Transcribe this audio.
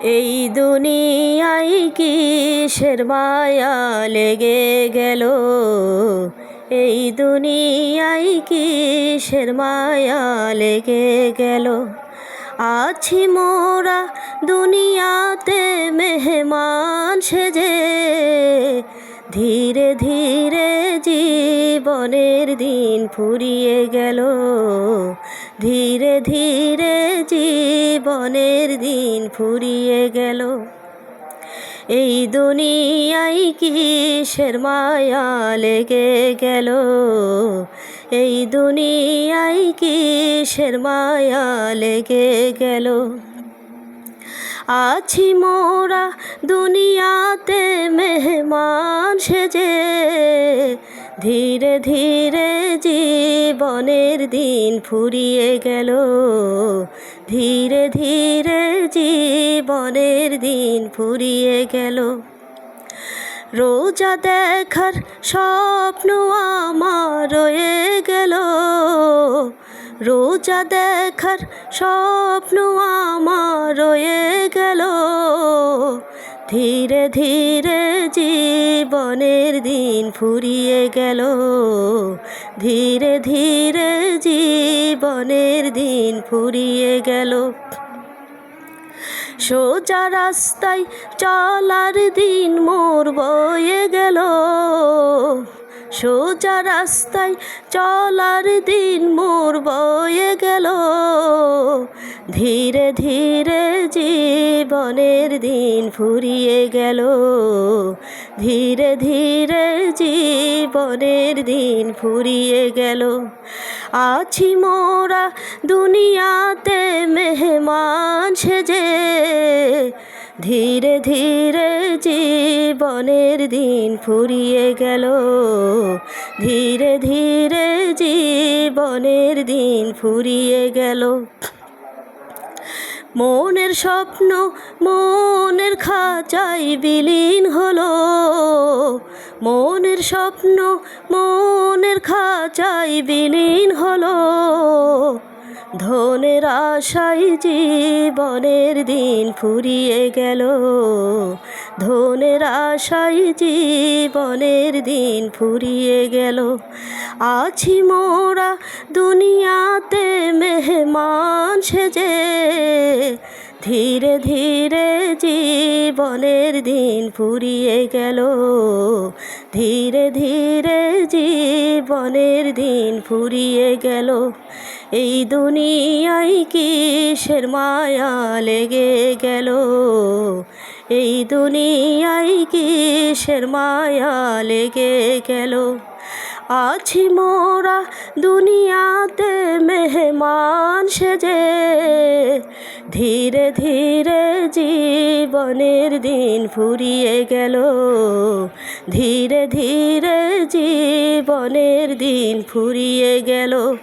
এই দুনিয়ায় কিসের মায়া লেগে গেল? এই দুনিয়ায় কিসের মায়া লেগে গেল? আছি মোরা দুনিয়াতে মেহমান সেজে, ধীরে ধীরে জীবনের দিন ফুরিয়ে গেল। ধীরে ধীরে জীবনের দিন ফুরিয়ে গেল। এই দুনিয়ায় কিসের মায়া লেগে গেল? এই দুনিয়ায় কিসের মায়া লেগে গেল? আছি মোরা দুনিয়াতে মেহমান সেজে। ধীরে ধীরে জীবনের দিন ফুরিয়ে গেল। ধীরে ধীরে জীবনের দিন ফুরিয়ে গেল। রোজা দেখার স্বপ্ন আমার রয়ে গেল। রোজা দেখার স্বপ্ন আমার রয়ে গেল। ধীরে ধীরে জীবনের দিন ফুরিয়ে গেল। ধীরে ধীরে জীবনের দিন ফুরিয়ে গেল। সোজা রাস্তায় চলার দিন মোর বয়ে গেল। সোজা রাস্তায় চলার দিন মোর বয়ে গেল। ধীরে ধীরে জীবনের দিন ফুরিয়ে গেল। ধীরে ধীরে জীবনের দিন ফুরিয়ে গেল। আছি মোরা দুনিয়াতে মেহমান সেজে। ধীরে ধীরে জীবনের দিন ফুরিয়ে গেল। ধীরে ধীরে জীবনের দিন ফুরিয়ে গেল। মনের স্বপ্ন মনের খাঁচাই বিলীন হলো। মনের স্বপ্ন মনের খাঁচাই বিলীন হলো। ধনের আশাই জীবনের দিন ফুরিয়ে গেল। ধনের আশাই জীবনের দিন ফুরিয়ে গেল। আছি মোরা দুনিয়াতে মেহমান সেজে, ধীরে ধীরে জীবনের দিন ফুরিয়ে গেল। ধীরে ধীরে জীবনের দিন ফুরিয়ে গেল। এই দুনিয়ায় কিসের মায়া লেগে গেল? এই দুনিয়ায় কিসের মায়া লেগে গেল? আছি মোরা দুনিয়াতে মেহমান সেজে, ধীরে ধীরে জীবনের দিন ফুরিয়ে গেল। ধীরে ধীরে জীবনের দিন ফুরিয়ে গেল।